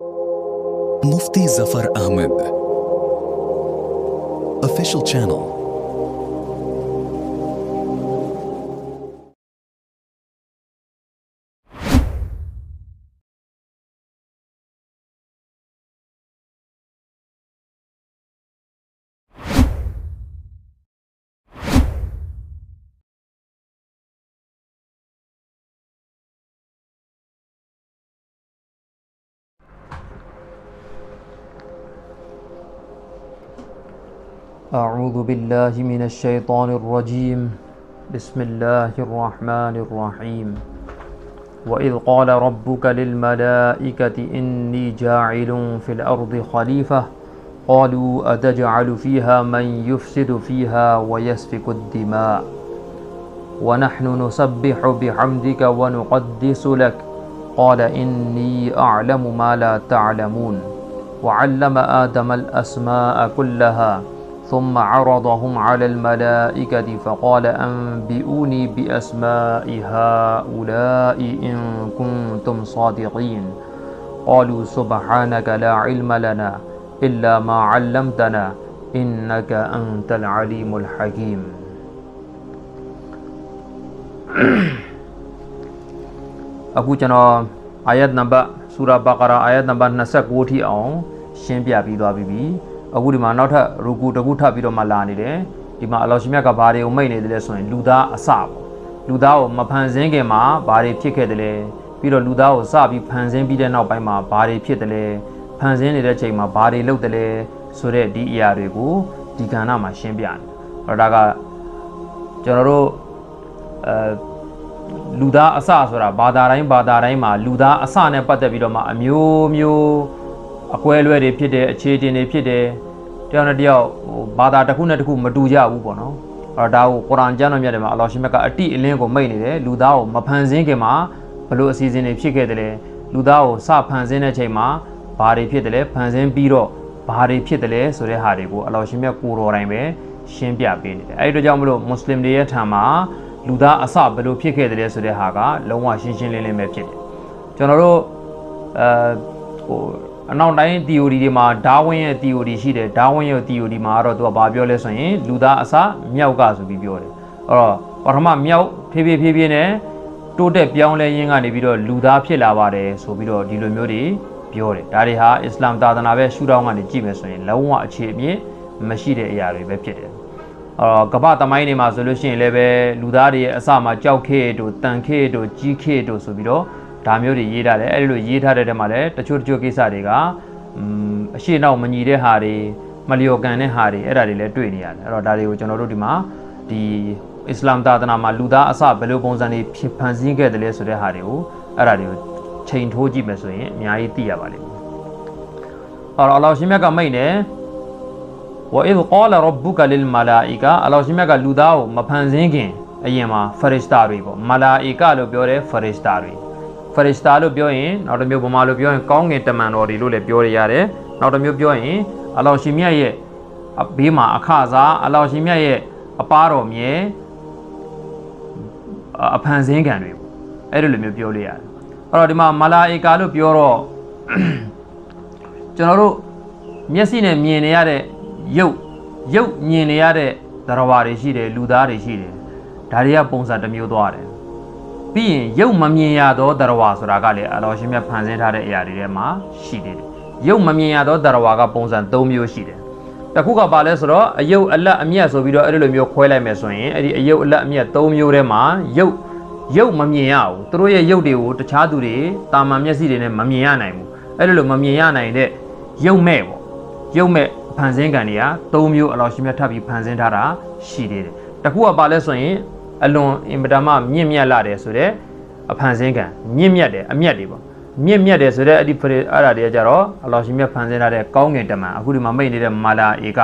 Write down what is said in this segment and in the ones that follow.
Mufti Zafar Ahmed. Official channel. أعوذ بالله من الشيطان الرجيم. بسم الله الرحمن الرحيم. وإذ قال ربك للملائكة إني جاعل في الأرض خليفة. قالوا أتجعل فيها من يفسد فيها ويسفك الدماء. ونحن نسبح بحمدك ونقدس لك. قال إني أعلم ما لا تعلمون. وعلم آدم الأسماء كلها. ثم عرضهم على الملائكة فقال أنبئوني بأسماء هؤلاء إن كنتم صادقين قالوا سبحانك لا علم لنا إلا ما علمتنا إنك أنت العليم الحكيم အခုကျွန်တော်အာယတ်နံပါတ်ဆူရာဘကာရာအာယတ်နံပါတ်29ထိအောင်ရှင်းပြပြီးသွားပြီ။ အခုဒီမှာနောက်ထပ်ရူကူတစ်ခုထပ်ပြီးတော့မှလာနေတယ်။ဒီမှာအလောရှင်မြတ်ကဘာတွေကိုမိတ်နေတယ်လဲဆိုရင်လူသားအစပေါ့။လူသားကိုမဖန်ဆင်းခင်မှာဘာတွေဖြစ်ခဲ့တယ်လဲ။ပြီးတော့လူသားကိုစပြီးဖန်ဆင်းပြီးတဲ့နောက်ပိုင်းမှာဘာတွေဖြစ်တယ်လဲ။ဖန်ဆင်းနေတဲ့ချိန်မှာဘာတွေလုပ်တယ်လဲဆိုတဲ့ဒီအရာတွေကိုဒီကဏ္ဍမှာရှင်းပြတယ်။အဲ့တော့ဒါကကျွန်တော်တို့အဲလူသားအစဆိုတာဘာသာတိုင်းဘာသာတိုင်းမှာလူသားအစနဲ့ပတ်သက်ပြီးတော့မှအမျိုးမျိုး အကွဲလွဲတွေဖြစ်တယ်အခြေအတင်တွေဖြစ်တယ်တယောက်နဲ့တယောက်ဟိုဘာသာတစ်ခုနဲ့တစ်ခုမတူကြဘူးပေါ့နော်အဲ့တော့ဒါကိုကုရ်အာန်ကျမ်းတော်မြတ်ထဲမှာအလ္လာဟ်ရှင်မြတ်ကအတိအလင်းကိုမိတ်နေတယ်လူသားကိုမဖန်ဆင်းခင်မှာဘလို့အစီအစဉ်တွေဖြစ်ခဲ့တယ်လဲလူသားကိုစဖန်ဆင်းတဲ့ချိန်မှာဘာတွေဖြစ်တယ်လဲဖန်ဆင်းပြီးတော့ဘာတွေဖြစ်တယ်လဲဆိုတဲ့ဟာတွေကိုအလ္လာဟ်ရှင်မြတ်ကိုတော်တိုင်းပဲရှင်းပြပေးနေတယ်အဲ့ဒီတော့ကြောင့်မလို့မွတ်စလင်တွေရဲ့ထံမှာလူသားအစဘယ်လိုဖြစ်ခဲ့တယ်လဲဆိုတဲ့ဟာကလုံးဝရှင်းရှင်းလင်းလင်းပဲဖြစ်တယ်ကျွန်တော်တို့အဲဟို အနောက်တိုင်း theory တွေမှာဒါဝင်းရဲ့ theory ရှိတယ်ဒါဝင်းရဲ့ theory မှာကတော့သူကဘာပြောလဲဆိုရင်လူသားအစမြောက်ကဆိုပြီးပြောတယ်အဲ့တော့ပထမမြောက်ဖြည်းဖြည်းဖြည်းဖြည်းနဲ့တိုးတက်ပြောင်းလဲရင်းကနေပြီးတော့လူသားဖြစ်လာပါတယ်ဆိုပြီးတော့ဒီလိုမျိုးတွေပြောတယ်ဒါတွေဟာအစ္စလာမ်သာသနာပဲရှုထောင့်ကနေကြည့်မယ်ဆိုရင်လုံးဝအခြေအမြစ်မရှိတဲ့အရာတွေပဲဖြစ်တယ်အော်ကပ္ပသမိုင်းတွေမှာဆိုလို့ရှိရင်လည်းပဲလူသားတွေရဲ့အစမှာကြောက်ခေတို့တန်ခေတို့ကြီးခေတို့ဆိုပြီးတော့ ဒါမျိုးတွေရေးထားတယ်အဲ့ဒီလိုရေးထားတဲ့ထဲမှာလည်းတချို့တချို့ကိစ္စတွေကအရှိနောက်မညီတဲ့ဟာတွေမလျော်ကန်တဲ့ဟာတွေအဲ့ဒါတွေလည်းတွေ့နေရတယ်အဲ့တော့ဒါတွေကိုကျွန်တော်တို့ဒီမှာဒီအစ္စလာမ်သာသနာမှာလူသားအစဘယ်လိုပုံစံတွေဖြစ်ဖန်ဆင်းခဲ့တယ်လဲဆိုတဲ့ဟာတွေကိုအဲ့ဒါတွေကိုချိန်ထိုးကြည့်မယ်ဆိုရင်အများကြီးသိရပါလိမ့်မယ်။အော်အလ္လာဟ်ရှင်မြတ်ကမိန့်တယ်ဝအိဒ်ကာလရဘုကလလ်မလာအီကာအလ္လာဟ်ရှင်မြတ်ကလူသားကိုမဖန်ဆင်းခင်အရင်မှာဖရစ်စတာတွေပေါ့မလာအီကာလို့ပြောတယ်ဖရစ်စတာတွေ ဖရစ်စတာလို့ပြောရင်နောက်တစ်မျိုးဗမာလိုပြောရင်ကောင်းကင်တမန်တော်တွေလို့လည်းပြောရရတယ်နောက်တစ်မျိုးပြောရင်အလ္လာဟ်ရှင်မြတ်ရဲ့အဘေးမှာအခစားအလ္လာဟ်ရှင်မြတ်ရဲ့အပားတော်မြဲအဖန်ဆင်းခံတွေပေါ့အဲ့ဒီလိုမျိုးပြောလို့ရတယ်အဲ့တော့ဒီမှာမလာအီကာလို့ပြောတော့ကျွန်တော်တို့မျက်စိနဲ့မြင်နေရတဲ့ရုပ်ရုပ်မြင်နေရတဲ့သရဝါတွေရှိတယ်လူသားတွေရှိတယ်ဒါတွေကပုံစံတစ်မျိုးသွားတယ် ပြီးရင်ရုပ်မမြင်ရသောသရဝါဆိုတာကလည်းအလောရှင်မြတ်ဖန်ဆင်းထားတဲ့အရာတွေထဲမှာရှိသေးတယ်ရုပ်မမြင်ရသောသရဝါကပုံစံ၃မျိုးရှိတယ်တစ်ခုကပါလဲဆိုတော့အယုတ်အလက်အမျက်ဆိုပြီးတော့အဲ့ဒီလိုမျိုးခွဲလိုက်မယ်ဆိုရင်အဲ့ဒီအယုတ်အလက်အမျက်၃မျိုးထဲမှာရုပ်ရုပ်မမြင်ရဘူးသူတို့ရဲ့ရုပ်တွေကိုတခြားသူတွေတာမန်မျက်စိတွေနဲ့မမြင်ရနိုင်ဘူးအဲ့ဒီလိုမမြင်ရနိုင်တဲ့ရုပ်မဲ့ပေါ့ရုပ်မဲ့ဖန်ဆင်းကံတွေက၃မျိုးအလောရှင်မြတ်ထပ်ပြီးဖန်ဆင်းထားတာရှိသေးတယ်တခုကပါလဲဆိုရင် အလွန်အင်မတန်မှမြင့်မြတ်လာတယ်ဆိုတော့အဖန်ဆင်းကံမြင့်မြတ်တယ်အမျက်တွေပေါ့မြင့်မြတ်တယ်ဆိုတော့အဲ့ဒီဖရေအဲ့ဒါတွေကကြတော့အလောရှင်မြတ်ဖန်ဆင်းထားတဲ့ကောင်းငင်တမန်အခုဒီမှာမိတ်နေတဲ့မာလာဧက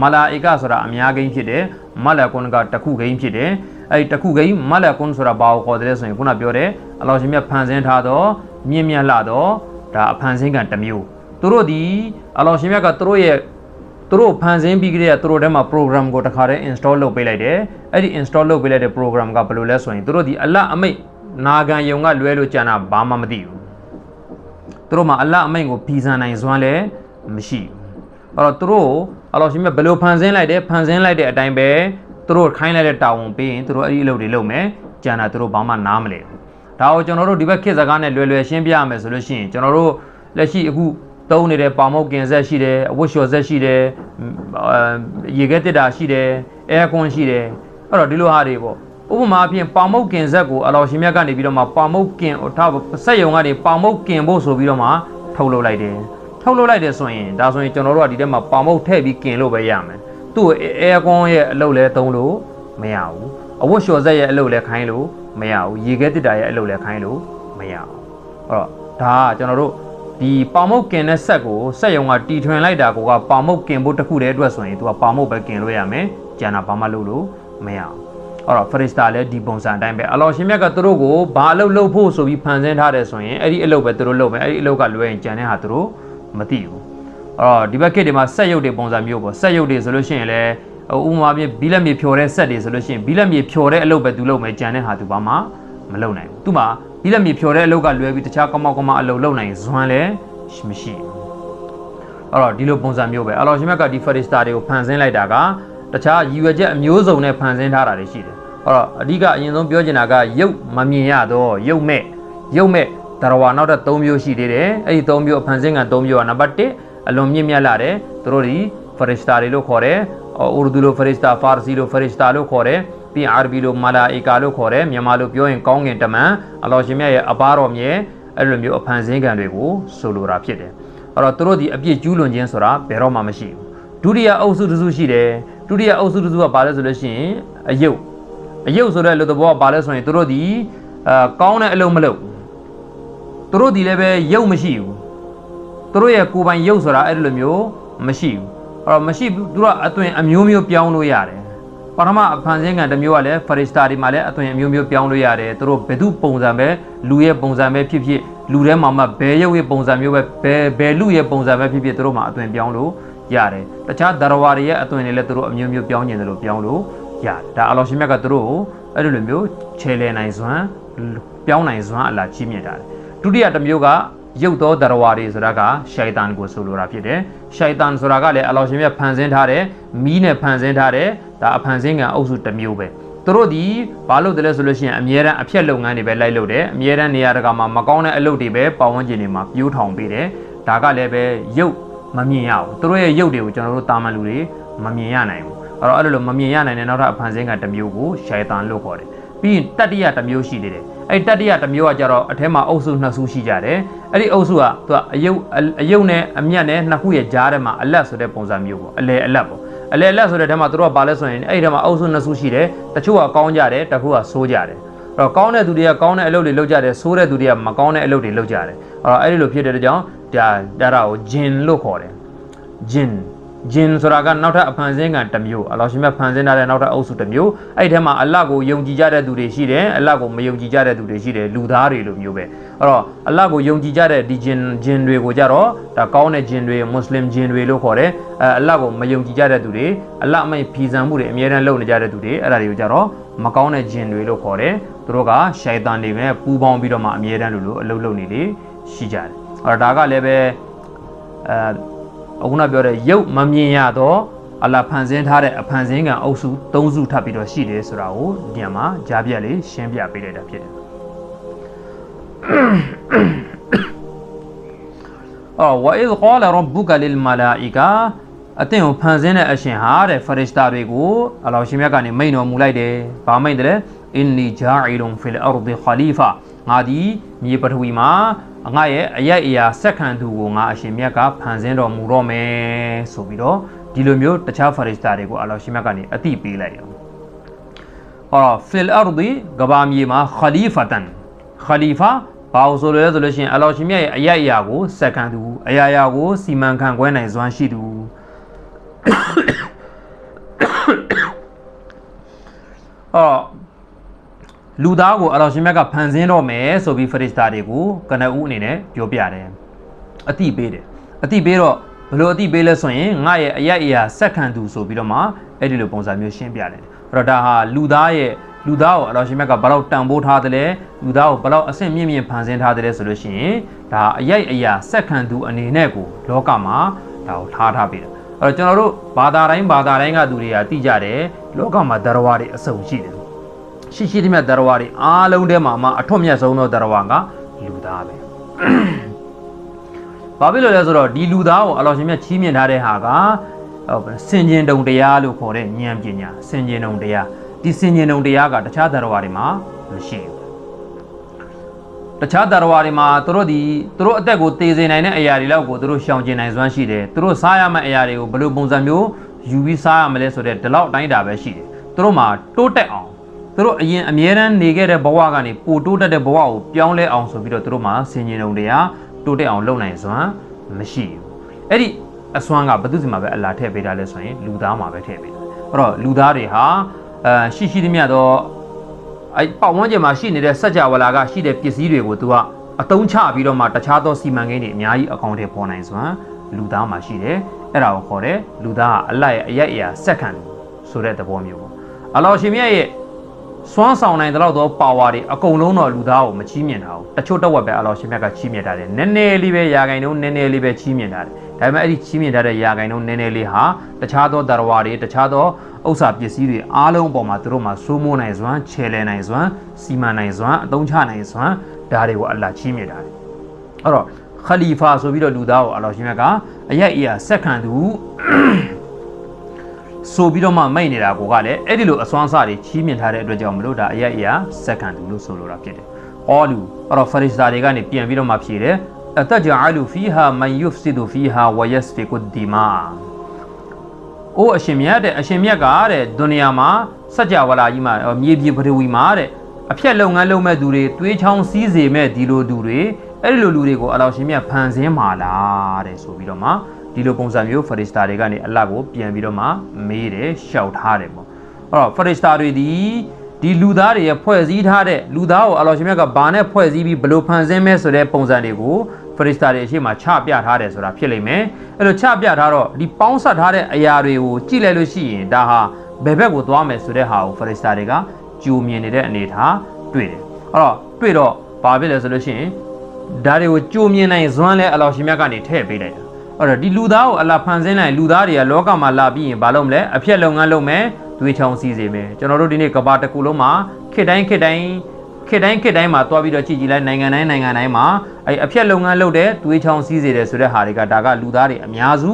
မာလာဧကဆိုတာအများကိန်းဖြစ်တယ်မလာကွန်ကတခုကိန်းဖြစ်တယ်အဲ့ဒီတခုကိန်းမလာကွန်ဆိုတာဘာကိုခေါ်တယ်လဲဆိုရင်ခုနပြောတဲ့အလောရှင်မြတ်ဖန်ဆင်းထားသောမြင့်မြတ်လာသောဒါအဖန်ဆင်းကံတစ်မျိုးသူတို့ဒီအလောရှင်မြတ်ကသူတို့ရဲ့ သူတို့ဖန်ဆင်းပြီးကြတဲ့သူတို့ထဲမှာ program ကိုတခါတည်း install လုပ်ပေးလိုက်တယ်အဲ့ဒီ install လုပ်ပေးလိုက်တဲ့ program ကဘယ်လိုလဲဆိုရင်သူတို့ဒီအလတ်အမိတ်နာခံယုံကလွဲလို့ကြံတာဘာမှမသိဘူးသူတို့မှာအလ္လာဟ်အမိန့်ကိုဖီဆန်နိုင်စွမ်းလည်းမရှိဘူးအဲ့တော့သူတို့အလ္လာဟ်ရှင်မြတ်ဘယ်လိုဖန်ဆင်းလိုက်တယ်ဖန်ဆင်းလိုက်တဲ့အတိုင်းပဲသူတို့ခိုင်းလိုက်တဲ့တာဝန်ပေးရင်သူတို့အဲ့ဒီအလုပ်တွေလုပ်မယ်ကျန်တာသူတို့ဘာမှနားမလဲဘူးဒါကိုကျွန်တော်တို့ဒီဘက်ခေတ်စကားနဲ့လွယ်လွယ်ရှင်းပြရမယ်ဆိုလို့ရှိရင်ကျွန်တော်တို့လက်ရှိအခု သုံးနေတဲ့ပါမုတ်ကင်ဆက်ရှိတယ်အဝတ်လျှော်ဆက်ရှိတယ်အဲရေခဲတစ်တာရှိတယ်အဲကွန်ရှိတယ်အဲ့တော့ဒီလိုဟာတွေပေါ့ဥပမာအဖြစ်ပါမုတ်ကင်ဆက်ကိုအလောရှင်မြတ်ကနေပြီးတော့မှပါမုတ်ကင်ထားစက်ယုံကနေပါမုတ်ကင်ဖို့ဆိုပြီးတော့မှထုတ်လုပ်လိုက်တယ်ထုတ်လုပ်လိုက်တယ်ဆိုရင်ဒါဆိုရင်ကျွန်တော်တို့ကဒီထဲမှာပါမုတ်ထည့်ပြီးကင်လို့ပဲရမယ်သူ့ကိုအဲကွန်ရဲ့အလုပ်လဲသုံးလို့မရဘူးအဝတ်လျှော်ဆက်ရဲ့အလုပ်လဲခိုင်းလို့မရဘူးရေခဲတစ်တာရဲ့အလုပ်လဲခိုင်းလို့မရဘူးအဲ့တော့ဒါကကျွန်တော်တို့ ဒီပါမုတ်ကင်တဲ့ဆက်ကိုဆက်ယုံကတီထွင်လိုက်တာကိုကပါမုတ်ကင်ဖို့တစ်ခုတည်းအတွက်ဆိုရင် तू ကပါမုတ်ပဲကင်လို့ရမယ်ကျန်တာဘာမှလုပ်လို့မရဘူးအဲ့တော့ဖရစ်စတာလည်းဒီပုံစံအတိုင်းပဲအလောရှင်မြတ်ကသူတို့ကိုဘာအလုပ်လုပ်ဖို့ဆိုပြီးဖန်ဆင်းထားတယ်ဆိုရင်အဲ့ဒီအလုပ်ပဲသူတို့လုပ်မယ်အဲ့ဒီအလုပ်ကလွဲရင်ကြံတဲ့ဟာသူတို့မသိဘူးအဲ့တော့ဒီဘက်ခေတ်တွေမှာဆက်ရုပ်တွေပုံစံမျိုးပေါ့ဆက်ရုပ်တွေဆိုလို့ရှိရင်လည်းဥပမာပြဘီလက်မြေဖြော်တဲ့ဆက်တွေဆိုလို့ရှိရင်ဘီလက်မြေဖြော်တဲ့အလုပ်ပဲသူလုပ်မယ်ကြံတဲ့ဟာသူဘာမှမလုပ်နိုင်ဘူးသူမှ ဘီလက်မြေဖြော်တဲ့အလုပ်ကလွဲပြီးတခြားကောင်းကောင်းကောင်းအလုပ်လုပ်နိုင်ဇွမ်းလည်းမရှိဘူးအဲ့တော့ဒီလိုပုံစံမျိုးပဲအလောရှင်မြတ်ကဒီဖရစ်စတာတွေကိုဖန်ဆင်းလိုက်တာကတခြားရည်ရွယ်ချက်အမျိုးစုံနဲ့ဖန်ဆင်းထားတာတွေရှိတယ်အဲ့တော့အဓိကအရင်ဆုံးပြောချင်တာကရုပ်မမြင်ရတော့ရုပ်မဲ့ရုပ်မဲ့တရဝါနောက်ထပ်၃မျိုးရှိသေးတယ်အဲ့ဒီ၃မျိုးအဖန်ဆင်းက၃မျိုးကနံပါတ်1အလွန်မြင့်မြတ်လာတယ်သူတို့ဒီဖရစ်စတာတွေလို့ခေါ်တယ်အူရဒူလိုဖရစ်စတာဖာစီလိုဖရစ်စတာလို့ခေါ်တယ် ပြီးအာရဘီလိုမာလာအီကာလို့ခေါ်တယ်မြန်မာလိုပြောရင်ကောင်းကင်တမန်အလောရှင်မြတ်ရဲ့အပါတော်မြဲအဲ့လိုမျိုးအဖန်ဆင်းကံတွေကိုဆိုလိုတာဖြစ်တယ်အဲ့တော့သူတို့ဒီအပြစ်ကျူးလွန်ခြင်းဆိုတာဘယ်တော့မှမရှိဘူးဒုတိယအုပ်စုတစ်စုရှိတယ်ဒုတိယအုပ်စုတစ်စုကဘာလဲဆိုလို့ရှိရင်အယုတ်အယုတ်ဆိုတဲ့လူသဘောကဘာလဲဆိုရင်သူတို့ဒီအာကောင်းတဲ့အလုပ်မလုပ်သူတို့ဒီလည်းပဲယုတ်မရှိဘူးသူတို့ရဲ့ကိုယ်ပိုင်ယုတ်ဆိုတာအဲ့လိုမျိုးမရှိဘူးအဲ့တော့မရှိဘူးသူတို့ကအသွင်အမျိုးမျိုးပြောင်းလို့ရတယ် ပထမအဖန်ဆင်းကံတစ်မျိုးကလည်းဖရစ်စတာတွေမှာလည်းအသွင်အမျိုးမျိုးပြောင်းလို့ရတယ်သူတို့ဘယ်သူပုံစံပဲလူရဲ့ပုံစံပဲဖြစ်ဖြစ်လူထဲမှာမှဘယ်ရုပ်ရဲ့ပုံစံမျိုးပဲဘယ်ဘယ်လူရဲ့ပုံစံပဲဖြစ်ဖြစ်သူတို့မှာအသွင်ပြောင်းလို့ရတယ်တခြားဒရဝါတွေရဲ့အသွင်တွေလည်းသူတို့အမျိုးမျိုးပြောင်းနေတယ်လို့ပြောင်းလို့ရတယ်ဒါအလောရှင်မြတ်ကသူတို့ကိုအဲ့လိုမျိုးခြေလဲနိုင်စွမ်းပြောင်းနိုင်စွမ်းအလားကြီးမြင့်တာတယ်ဒုတိယတစ်မျိုးက ရုပ်သောဒရဝါတွေဆိုတာကရှိုက်တန်ကိုဆိုလိုတာဖြစ်တယ်ရှိုက်တန်ဆိုတာကလည်းအလောရှင်မြတ်ဖန်ဆင်းထားတဲ့မီးနဲ့ဖန်ဆင်းထားတဲ့ဒါအဖန်ဆင်းကံအုပ်စုတစ်မျိုးပဲသူတို့ဒီဘာလို့တလဲဆိုလို့ရှိရင်အမြဲတမ်းအဖြက်လုပ်ငန်းတွေပဲလိုက်လုပ်တယ်အမြဲတမ်းနေရာတကာမှာမကောင်းတဲ့အလုပ်တွေပဲပတ်ဝန်းကျင်တွေမှာပြိုးထောင်ပေးတယ်ဒါကလည်းပဲရုပ်မမြင်ရဘူးသူတို့ရဲ့ရုပ်တွေကိုကျွန်တော်တို့တာမန်လူတွေမမြင်ရနိုင်ဘူးအဲ့တော့အဲ့လိုလိုမမြင်ရနိုင်တဲ့နောက်ထပ်အဖန်ဆင်းကံတစ်မျိုးကိုရှိုက်တန်လို့ခေါ်တယ် ပြီးရင်တတ္တိယတစ်မျိုးရှိသေးတယ်အဲ့တတ္တိယတစ်မျိုးကကြတော့အထဲမှာအုပ်စုနှစ်စုရှိကြတယ်အဲ့ဒီအုပ်စုကသူကအယုတ်အယုတ်နဲ့အမြတ်နဲ့နှစ်ခုရဲ့ကြားထဲမှာအလက်ဆိုတဲ့ပုံစံမျိုးပေါ့အလဲအလက်ပေါ့အလဲအလက်ဆိုတဲ့ထဲမှာသူတို့ကဘာလဲဆိုရင်အဲ့ဒီထဲမှာအုပ်စုနှစ်စုရှိတယ်တချို့ကကောင်းကြတယ်တချို့ကဆိုးကြတယ်အဲ့တော့ကောင်းတဲ့သူတွေကကောင်းတဲ့အလုပ်တွေလုပ်ကြတယ်ဆိုးတဲ့သူတွေကမကောင်းတဲ့အလုပ်တွေလုပ်ကြတယ်အဲ့တော့အဲ့ဒီလိုဖြစ်တဲ့ကြောင့်ဒါဒါတာကိုဂျင်လို့ခေါ်တယ်ဂျင် ဂျင်ဆိုတာကနောက်ထပ်အဖန်ဆင်းကံတစ်မျိုးအလောရှင်မြတ်ဖန်ဆင်းထားတဲ့နောက်ထပ်အုပ်စုတစ်မျိုးအဲ့ဒီထဲမှာအလတ်ကိုယုံကြည်ကြတဲ့သူတွေရှိတယ်အလတ်ကိုမယုံကြည်ကြတဲ့သူတွေရှိတယ်လူသားတွေလိုမျိုးပဲအဲ့တော့အလတ်ကိုယုံကြည်ကြတဲ့ဒီဂျင်ဂျင်တွေကိုကြတော့ဒါကောင်းတဲ့ဂျင်တွေမွတ်စလင်ဂျင်တွေလို့ခေါ်တယ်အဲအလတ်ကိုမယုံကြည်ကြတဲ့သူတွေအလတ်အမိတ်ဖီဆန်မှုတွေအမြဲတမ်းလုပ်နေကြတဲ့သူတွေအဲ့ဒါတွေကိုကြတော့မကောင်းတဲ့ဂျင်တွေလို့ခေါ်တယ်သူတို့ကရှိုက်တန်တွေပဲပူပေါင်းပြီးတော့မှအမြဲတမ်းလို့လို့အလုပ်လုပ်နေလေရှိကြတယ်အဲ့တော့ဒါကလည်းပဲအဲ အခုနပြောတဲ့ရုပ်မမြင်ရတော့အလာဖန်ဆင်းထားတဲ့အဖန်ဆင်းကံအုပ်စု၃စုထပ်ပြီးတော့ရှိတယ်ဆိုတာကိုဒီမှာကြားပြလေးရှင်းပြပေးလိုက်တာဖြစ်တယ်။အော်ဝါအစ်ကာလရဘုကလလ်မလာအီကာအသင်ကိုဖန်ဆင်းတဲ့အရှင်ဟာတဲ့ဖရစ်တာတွေကိုအလောရှင်မြတ်ကနေမိန်တော်မူလိုက်တယ်။ဘာမိန်တယ်လဲ။အင်နီဂျာအီလွန်ဖီလ်အာရ်ဒီခလီဖာငါဒီ မြေပထဝီမှာငါရဲ့အရိုက်အရာစက္ကန့်သူကိုငါအရှင်မြတ်ကဖန်ဆင်းတော်မူတော့မယ်ဆိုပြီးတော့ဒီလိုမျိုးတခြားဖရစ်တာတွေကိုအလောရှင်မြတ်ကနေအတိပေးလိုက်ရောဟောဖီလ်အာရ်ဒီကဘာမြေမှာခလီဖတန်ခလီဖာဘာလို့ဆိုလဲဆိုလို့ရှိရင်အလောရှင်မြတ်ရဲ့အရိုက်အရာကိုစက္ကန့်သူအရာရာကိုစီမံခန့်ခွဲနိုင်စွမ်းရှိသူအော် လူသားကိုအလောရှင်မြတ်ကဖန်ဆင်းတော့မယ်ဆိုပြီးဖရစ်တာတွေကိုကနဦးအနေနဲ့ပြောပြတယ်အတိပေးတယ်အတိပေးတော့ဘလို့အတိပေးလဲဆိုရင်ငါရဲ့အရက်အရာစက္ကန့်သူဆိုပြီးတော့မှအဲ့ဒီလိုပုံစံမျိုးရှင်းပြတယ်အဲ့တော့ဒါဟာလူသားရဲ့လူသားကိုအလောရှင်မြတ်ကဘယ်လောက်တန်ဖိုးထားတယ်လဲလူသားကိုဘယ်လောက်အဆင့်မြင့်မြင့်ဖန်ဆင်းထားတယ်လဲဆိုလို့ရှိရင်ဒါအရိုက်အရာစက္ကန့်သူအနေနဲ့ကိုလောကမှာဒါကိုထားထားပေးတာအဲ့တော့ကျွန်တော်တို့ဘာသာတိုင်းဘာသာတိုင်းကသူတွေကသိကြတယ်လောကမှာတရဝါတွေအစုံရှိတယ် ရှိရှိသမျှတရဝါတွေအားလုံးထဲမှာမှအထွတ်မြတ်ဆုံးသောတရဝါကလူသားပဲဘာဖြစ်လို့လဲဆိုတော့ဒီလူသားကိုအလောရှင်မြတ်ချီးမြှင့်ထားတဲ့ဟာကဟုတ်ပါစင်ကျင်တုံတရားလို့ခေါ်တဲ့ဉာဏ်ပညာစင်ကျင်တုံတရားဒီစင်ကျင်တုံတရားကတခြားတရားတွေမှာမရှိဘူးတခြားတရားတွေမှာသူတို့ဒီသူတို့အသက်ကိုတည်စေနိုင်တဲ့အရာတွေလောက်ကိုသူတို့ရှောင်ကျင်နိုင်စွမ်းရှိတယ်သူတို့စားရမယ့်အရာတွေကိုဘယ်လိုပုံစံမျိုးယူပြီးစားရမလဲဆိုတဲ့ဒီလောက်အတိုင်းတာပဲရှိတယ်သူတို့မှာတိုးတက်အောင် သူတို့အရင်အမြဲတမ်းနေခဲ့တဲ့ဘဝကနေပိုတိုးတက်တဲ့ဘဝကိုပြောင်းလဲအောင်ဆိုပြီးတော့သူတို့မှာစင်ကျင်တုံတရားတိုးတက်အောင်လုပ်နိုင်စွမ်းမရှိဘူးအဲ့ဒီအစွမ်းကဘယ်သူစီမှာပဲအလာထည့်ပေးတာလဲဆိုရင်လူသားမှာပဲထည့်ပေးတာအဲ့တော့လူသားတွေဟာအဲရှိရှိသမျှတော့အဲပတ်ဝန်းကျင်မှာရှိနေတဲ့စัจ java လာကရှိတဲ့ပစ္စည်းတွေကို तू ကအတုံးချပြီးတော့မှတခြားသောစီမံကိန်းတွေအများကြီးအကောင့်ထဲပေါ်နိုင်စွမ်းလူသားမှာရှိတယ်အဲ့ဒါကိုခေါ်တယ်လူသားကအလတ်ရဲ့အရက်အရာစက္ကန့်ဆိုတဲ့သဘောမျိုးပေါ့အလောရှင်မြတ်ရဲ့ စွမ်းဆောင်နိုင်တဲ့လောက်သောပါဝါတွေအကုန်လုံးတော့လူသားကိုမချီးမြှင့်တာဘူးတချို့တစ်ဝက်ပဲအလောရှင်မြတ်ကချီးမြှင့်ထားတယ်နည်းနည်းလေးပဲယာဂိုင်တုံးနည်းနည်းလေးပဲချီးမြှင့်ထားတယ်ဒါပေမဲ့အဲ့ဒီချီးမြှင့်ထားတဲ့ယာဂိုင်တုံးနည်းနည်းလေးဟာတခြားသောတရဝါတွေတခြားသောဥစ္စာပစ္စည်းတွေအားလုံးအပေါ်မှာသူတို့မှာစိုးမိုးနိုင်စွမ်းခြေလည်နိုင်စွမ်းစီမံနိုင်စွမ်းအသုံးချနိုင်စွမ်းဒါတွေကိုအလ္လာဟ်ချီးမြှင့်ထားတယ်အဲ့တော့ခလီဖာဆိုပြီးတော့လူသားကိုအလောရှင်မြတ်ကအယက်အီယာစက္ကန့်သူ ဆိုပြီးတော့မှမိတ်နေတာကိုကလည်းအဲ့ဒီလိုအစွမ်းအစတွေချီးမြှင့်ထားတဲ့အတွက်ကြောင့်မလို့ဒါအယက်အရာစက္ကန့်တူလို့ဆိုလိုတာဖြစ်တယ်။အော်လူအဲ့တော့ဖရစ်တာတွေကနေပြန်ပြီးတော့မှဖြေတယ်။အတဂျအလူဖီဟာမန်ယုဖ်စီဒူဖီဟာဝယက်စဖီကုဒီမာ။အိုးအရှင်မြတ်တဲ့အရှင်မြတ်ကတဲ့ဒုနီယာမှာစัจ java လာကြီးမှာမြေပြေပထဝီမှာတဲ့အဖြက်လုပ်ငန်းလုပ်မဲ့သူတွေတွေးချောင်းစည်းစေမဲ့ဒီလိုသူတွေအဲ့ဒီလိုလူတွေကိုအလောရှင်မြတ်ဖန်ဆင်းမာလားတဲ့ဆိုပြီးတော့မှ ဒီလိုပုံစံမျိုးဖရစ်တာတွေကနေအလတ်ကိုပြန်ပြီးတော့မှမေးတယ်ရှောက်ထားတယ်ပေါ့အဲ့တော့ဖရစ်တာတွေဒီဒီလူသားတွေရဲ့ဖွဲ့စည်းထားတဲ့လူသားကိုအလောရှင်မြတ်ကဘာနဲ့ဖွဲ့စည်းပြီးဘယ်လိုဖန်ဆင်းမဲဆိုတဲ့ပုံစံတွေကိုဖရစ်တာတွေအရှိမချပြထားတယ်ဆိုတာဖြစ်လိမ့်မယ်အဲ့လိုချပြထားတော့ဒီပေါင်းဆက်ထားတဲ့အရာတွေကိုကြည့်လိုက်လို့ရှိရင်ဒါဟာဘယ်ဘက်ကိုသွားမယ်ဆိုတဲ့ဟာကိုဖရစ်တာတွေကကြိုမြင်နေတဲ့အနေအထားတွေ့တယ်အဲ့တော့တွေ့တော့ဘာဖြစ်လဲဆိုလို့ရှိရင်ဒါတွေကိုကြိုမြင်နိုင်ဇွမ်းလဲအလောရှင်မြတ်ကနေထည့်ပေးလိုက်တာ အဲ့တော့ဒီလူသားကိုအလာဖန်ဆင်းလိုက်လူသားတွေကလောကမှာလာပြီးရင်ဘာလုပ်မလဲအဖြက်လုပ်ငန်းလုပ်မယ်တွေးချောင်းစီစေမယ်ကျွန်တော်တို့ဒီနေ့ကဘာတစ်ခုလုံးမှာခေတ်တိုင်းခေတ်တိုင်းခေတ်တိုင်းခေတ်တိုင်းမှာတွားပြီးတော့ကြည့်ကြည့်လိုက်နိုင်ငံတိုင်းနိုင်ငံတိုင်းမှာအဲအဖြက်လုပ်ငန်းလုပ်တဲ့တွေးချောင်းစီစေတယ်ဆိုတဲ့ဟာတွေကဒါကလူသားတွေအများစု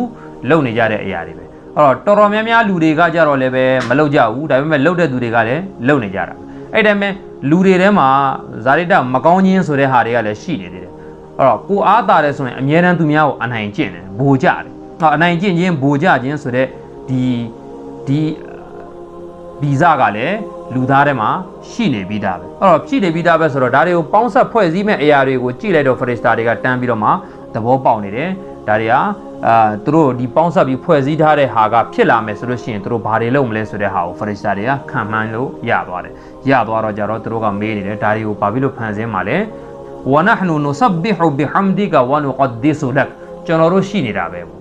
လုပ်နေကြတဲ့အရာတွေပဲအဲ့တော့တော်တော်များများလူတွေကကြတော့လည်းပဲမလုပ်ကြဘူးဒါပေမဲ့လုပ်တဲ့သူတွေကလည်းလုပ်နေကြတာအဲ့တိုင်းပဲလူတွေထဲမှာဇာတိတမကောင်းခြင်းဆိုတဲ့ဟာတွေကလည်းရှိနေသေးတယ် အဲ့တော့ကိုအားတာတယ်ဆိုရင်အမြဲတမ်းသူများကိုအနိုင်ကျင့်တယ်ဗိုလ်ကြတယ်ဟောအနိုင်ကျင့်ခြင်းဗိုလ်ကြခြင်းဆိုတဲ့ဒီဒီဗီဇကလည်းလူသားထဲမှာရှိနေပြီးသားပဲအဲ့တော့ရှိနေပြီးသားပဲဆိုတော့ဒါတွေကိုပေါင်းဆက်ဖွဲ့စည်းမဲ့အရာတွေကိုကြည့်လိုက်တော့ဖရစ်စတာတွေကတန်းပြီးတော့မှသဘောပေါက်နေတယ်ဒါတွေကအာသူတို့ဒီပေါင်းဆက်ပြီးဖွဲ့စည်းထားတဲ့ဟာကဖြစ်လာမယ်ဆိုလို့ရှိရင်သူတို့ဘာတွေလုပ်မလဲဆိုတဲ့ဟာကိုဖရစ်စတာတွေကခံမှန်းလို့ရသွားတယ်ရသွားတော့ကြတော့သူတို့ကမေးနေတယ်ဒါတွေကိုဘာဖြစ်လို့ဖန်ဆင်းမှာလဲ ဝနဟ်နူနူဆဘ်ဘီဟူဘီဟမ်ဒီကဝနူကဒ်ဒီဆူလက်ကျွန်တော်တို့ရှိနေတာပဲပေါ့